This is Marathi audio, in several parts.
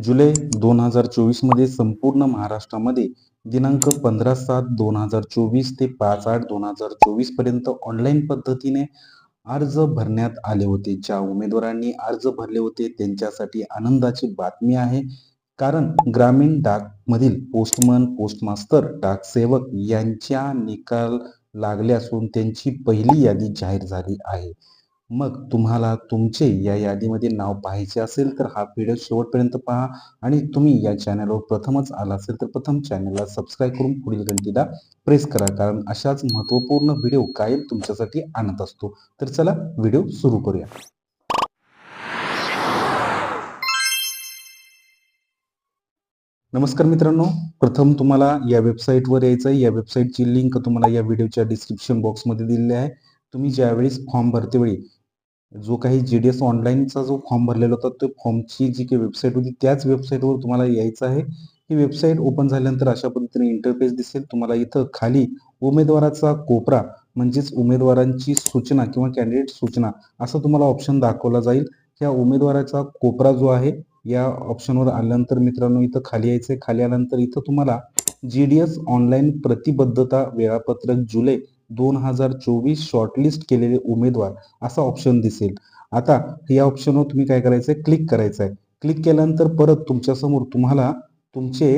जुलै दोन हजार चोवीसमध्ये संपूर्ण महाराष्ट्रामध्ये दिनांक पंधरा सात दोन हजार चोवीस ते पाच आठ दोन हजार चोवीसपर्यंत ऑनलाईन पद्धतीने अर्ज भरण्यात आले होते. ज्या उमेदवारांनी अर्ज भरले होते त्यांच्यासाठी आनंदाची बातमी आहे. कारण ग्रामीण डाकमधील पोस्टमन पोस्टमास्तर डाकसेवक यांच्या निकाल लागले असून त्यांची पहिली यादी जाहीर झाली आहे. मग तुम्हाला तुमचे या यादीमध्ये नाव पाहायचे असेल तर हा व्हिडिओ शेवटपर्यंत पहा. आणि तुम्ही या चॅनलवर प्रथमच आला असेल तर प्रथम चॅनलला सबस्क्राईब करून पुढील घंटीला प्रेस करा. कारण अशाच महत्त्वपूर्ण व्हिडिओ कायम तुमच्यासाठी आणत असतो. तर चला व्हिडिओ सुरू करूया. नमस्कार मित्रांनो. प्रथम तुम्हाला या वेबसाईटवर यायचं आहे या वेबसाईटची लिंक तुम्हाला या व्हिडिओच्या डिस्क्रिप्शन बॉक्समध्ये दिलेली आहे. तुम्ही ज्यावेळेस फॉर्म भरतेवेळी जो काही जी डी एस ऑनलाईनचा जो फॉर्म भरलेला होता तो फॉर्मची जी काही वेबसाईट होती त्याच वेबसाईटवर तुम्हाला यायचं आहे. ही वेबसाईट ओपन झाल्यानंतर अशा पद्धतीने इंटरफेस दिसेल. तुम्हाला इथं खाली उमेदवाराचा कोपरा म्हणजेच उमेदवारांची सूचना किंवा कॅन्डिडेट सूचना असं तुम्हाला ऑप्शन दाखवला जाईल. त्या उमेदवाराचा कोपरा जो आहे या ऑप्शनवर आल्यानंतर मित्रांनो इथं खाली यायचं खाली आल्यानंतर इथं तुम्हाला जी डी एस ऑनलाईन प्रतिबद्धता वेळापत्रक जुलै दोन हजार चोवीस शॉर्टलिस्ट केलेले उमेदवार असा ऑप्शन दिसेल. आता या ऑप्शनवर तुम्ही काय करायचंय? क्लिक करायचं आहे क्लिक केल्यानंतर परत तुमच्यासमोर तुम्हाला तुमचे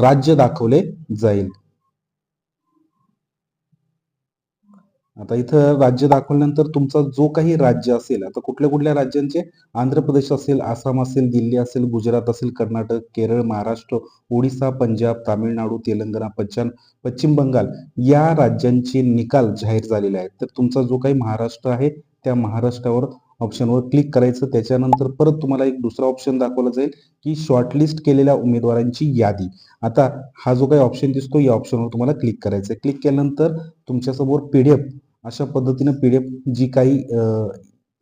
राज्य दाखवले जाईल. आता इथं राज्य दाखवल्यानंतर तुमचा जो काही राज्य असेल आता कुठल्या कुठल्या राज्यांचे? आंध्र प्रदेश असेल आसाम असेल दिल्ली असेल गुजरात असेल कर्नाटक केरळ महाराष्ट्र ओडिसा पंजाब तामिळनाडू तेलंगणा पश्चिम पश्चिम बंगाल या राज्यांचे निकाल जाहीर झालेले आहेत. तर तुमचा जो काही महाराष्ट्र आहे त्या महाराष्ट्रावर ऑप्शनवर क्लिक करायचं. त्याच्यानंतर परत तुम्हाला एक दुसरा ऑप्शन दाखवला जाईल की शॉर्टलिस्ट केलेल्या उमेदवारांची यादी. आता हा जो काही ऑप्शन दिसतो या ऑप्शनवर तुम्हाला क्लिक करायचं आहे क्लिक केल्यानंतर तुमच्यासमोर पीडीएफ अशा पद्धतीनं पीडीएफ जी काही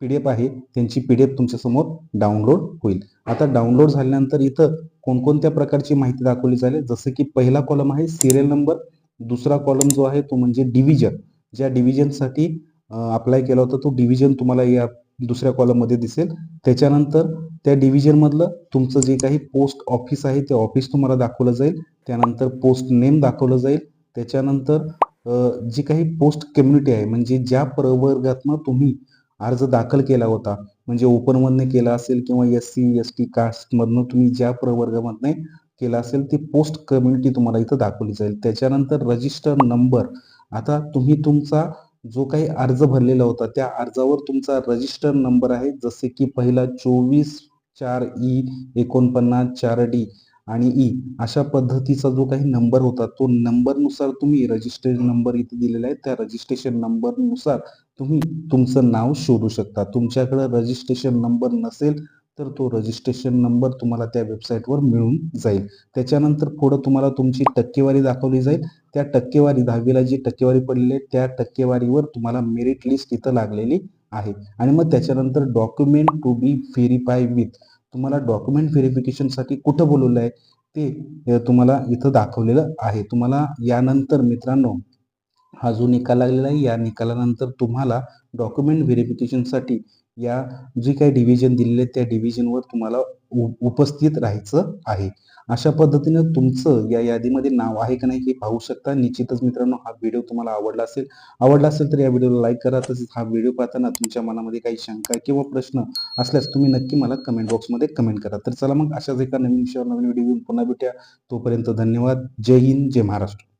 पीडीएफ आहे त्यांची पी डी एफ तुमच्यासमोर डाउनलोड होईल. आता डाउनलोड झाल्यानंतर इथं कोणकोणत्या प्रकारची माहिती दाखवली जाईल जसं की पहिला कॉलम आहे सिरियल नंबर दुसरा कॉलम जो आहे तो म्हणजे डिव्हिजन ज्या डिव्हिजनसाठी अप्लाय केला होता तो डिव्हिजन तुम्हाला या दुसऱ्या कॉलममध्ये दिसेल. त्याच्यानंतर त्या डिव्हिजनमधलं तुमचं जे काही पोस्ट ऑफिस आहे ते ऑफिस तुम्हाला दाखवलं जाईल. त्यानंतर पोस्ट नेम दाखवलं जाईल. त्याच्यानंतर जी काही पोस्ट कम्युनिटी आहे म्हणजे ज्या प्रवर्गातनं तुम्ही अर्ज दाखल केला होता म्हणजे ओपनमधनं केला असेल किंवा एस सी एस टी कास्टमधनं तुम्ही ज्या प्रवर्गामधनं केला असेल ती पोस्ट कम्युनिटी तुम्हाला इथं दाखवली जाईल. त्याच्यानंतर रजिस्टर नंबर. आता तुम्ही तुमचा जो काही अर्ज भरलेला होता त्या अर्जावर तुमचा रजिस्टर नंबर आहे. जसे की पहिला चोवीस चार ई एकोणपन्नास चार डी. आणि ई अशा पद्धतीचा जो काही नंबर होता तो नंबरनुसार तुम्ही रजिस्ट्रेशन नंबर इथे दिलेला आहे. त्या रजिस्ट्रेशन नंबरनुसार तुम्ही तुमचं नाव शोधू शकता. तुमच्याकडे रजिस्ट्रेशन नंबर नसेल तर तो रजिस्ट्रेशन नंबर तुम्हाला त्या वेबसाईटवर मिळून जाईल. त्याच्यानंतर पुढं तुम्हाला तुमची टक्केवारी दाखवली जाईल. त्या टक्केवारी दहावीला जी टक्केवारी पडलेली आहे त्या टक्केवारीवर तुम्हाला मेरिट लिस्ट इथं लागलेली आहे. आणि मग त्याच्यानंतर document to be verify with तुम्हाला डॉक्युमेंट व्हेरिफिकेशनसाठी कुठं बोलवलं आहे ते तुम्हाला इथं दाखवलेलं आहे. तुम्हाला यानंतर मित्रांनो हा जो निकाल लागलेला आहे या निकालानंतर तुम्हाला डॉक्युमेंट व्हेरिफिकेशनसाठी या जी काही डिव्हिजन दिलेले आहेत त्या डिव्हिजनवर तुम्हाला उ- उपस्थित राहायचं आहे. अशा पद्धतीनं तुमचं या यादीमध्ये नाव आहे का नाही हे पाहू शकता. निश्चितच मित्रांनो हा व्हिडिओ तुम्हाला आवडला असेल आवडला असेल तर या व्हिडिओला लाईक करा. तसेच हा व्हिडिओ पाहताना तुमच्या मनामध्ये काही शंका किंवा प्रश्न असल्यास तुम्ही नक्की मला कमेंट बॉक्समध्ये कमेंट करा. तर चला मग अशाच एका नवीन विषयावर नवीन व्हिडिओ घेऊन पुन्हा भेटूया. तोपर्यंत धन्यवाद. जय हिंद जय महाराष्ट्र.